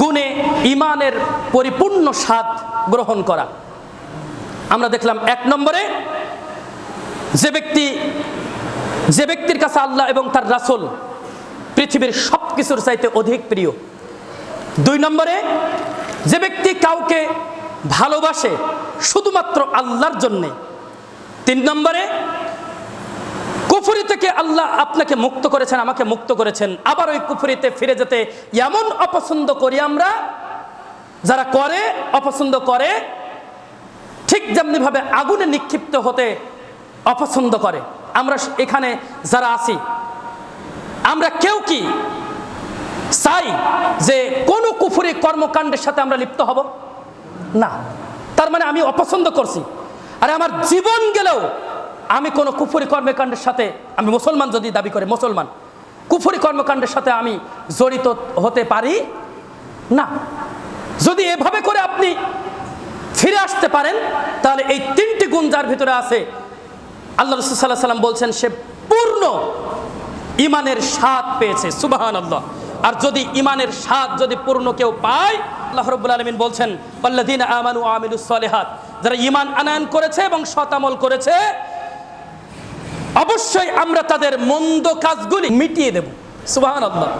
গুণে ইমানের পরিপূর্ণ স্বাদ গ্রহণ করা। আমরা দেখলাম এক নম্বরে, যে ব্যক্তি, যে ব্যক্তির কাছে আল্লাহ এবং তার রাসুল পৃথিবীর সব কিছুর চাইতে অধিক প্রিয়। দুই নম্বরে, যে ব্যক্তি কাউকে ভালোবাসে শুধুমাত্র আল্লাহর জন্যে। তিন নম্বরে কুফুরি থেকে আল্লাহ আপনাকে মুক্ত করেছেন, আমাকে মুক্ত করেছেন। আবার ওই কুফুরিতে ফিরে যেতে এমন অপছন্দ করি আমরা, যারা করে, অপছন্দ করে, ঠিক যেমনিভাবে আগুনে নিক্ষিপ্ত হতে অপছন্দ করে। আমরা এখানে যারা আছি, আমরা কেউ কি চাই যে কোনো কুফুরি কর্মকাণ্ডের সাথে আমরা লিপ্ত হব? না। তার মানে আমি অপছন্দ করছি। আরে আমার জীবন গেলেও আমি কোনো কুফুরি কর্মকাণ্ডের সাথে, আমি মুসলমান যদি দাবি করে, মুসলমান, কুফুরি কর্মকাণ্ডের সাথে আমি জড়িত হতে পারি? না। যদি এভাবে করে আপনি ফিরে আসতে পারেন, তাহলে এই তিনটি গুণ যার ভিতরে আছে, আল্লাহ রসুল সাল্লাহ সাল্লাম বলছেন, সে পূর্ণ ইমানের স্বাদ পেয়েছে। সুবাহান আল্লাহ আর যদি ইমানের স্বাদ যদি পূর্ণ কেউ পায়, আল্লাহ রব্বুল আলমিন বলছেন আমানু আমিলুস সালেহাত যারা ইমান আনায়ন করেছে এবং শতামল করেছে অবশ্যই আমরা তাদের মন্দ কাজগুলি মিটিয়ে দেব। সুবাহ আল্লাহ